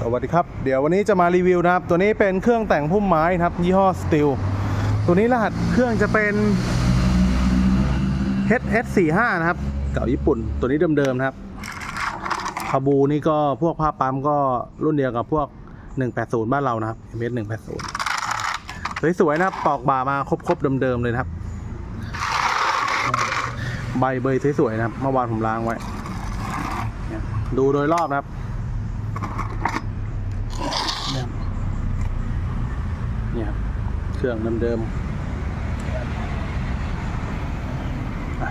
สวัสดีครับ เดี๋ยววันนี้จะมารีวิวนะครับ ตัวนี้เป็นเครื่องแต่งพุ่มไม้นะครับ ยี่ห้อ Steel ตัวนี้รหัสเครื่องจะเป็น HS45 นะครับ เก่าญี่ปุ่น ตัวนี้เดิมๆนะครับคาบูนี่ก็พวกผ้าปั๊มก็รุ่นเดียวกับพวก 180 บ้านเรานะครับ MS 180 สวยๆนะครับ ปอกบ่ามาครบๆเดิมๆเลยนะครับ ใบเบยสวยๆนะครับ เมื่อวานผมล้างไว้ ดูโดยรอบนะครับ เนี่ยเนี่ยครับ เครื่องเดิมๆ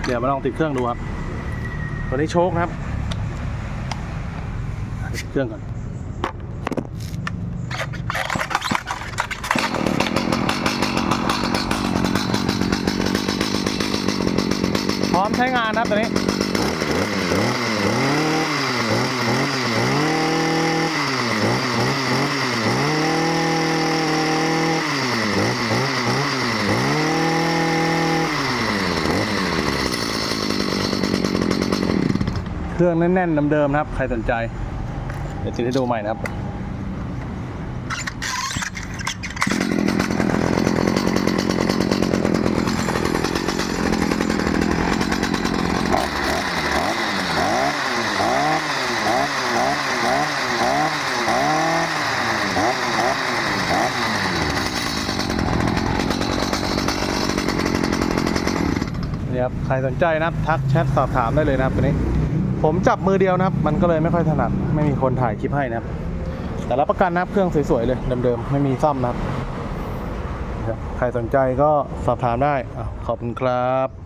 เดี๋ยวมาลองติดเครื่องดูครับ ตัวนี้โชคครับติดเครื่องก่อนพร้อมใช้งานนะครับตัวนี้ เครื่องแน่นๆเดิมๆนะครับ ใครสนใจ เดี๋ยวติดให้ดูใหม่นะครับนี่ครับ ใครสนใจนะครับ ทักแชทสอบถามได้เลยนะครับตัวนี้ ผมจับมือเดียวนะครับ มันก็เลยไม่ค่อยถนัด ไม่มีคนถ่ายคลิปให้นะครับ แต่รับประกันนะครับเครื่องสวยๆเลยเดิมๆ ไม่มีซ่อมนะครับ ใครสนใจก็สอบถามได้อขอบคุณครับ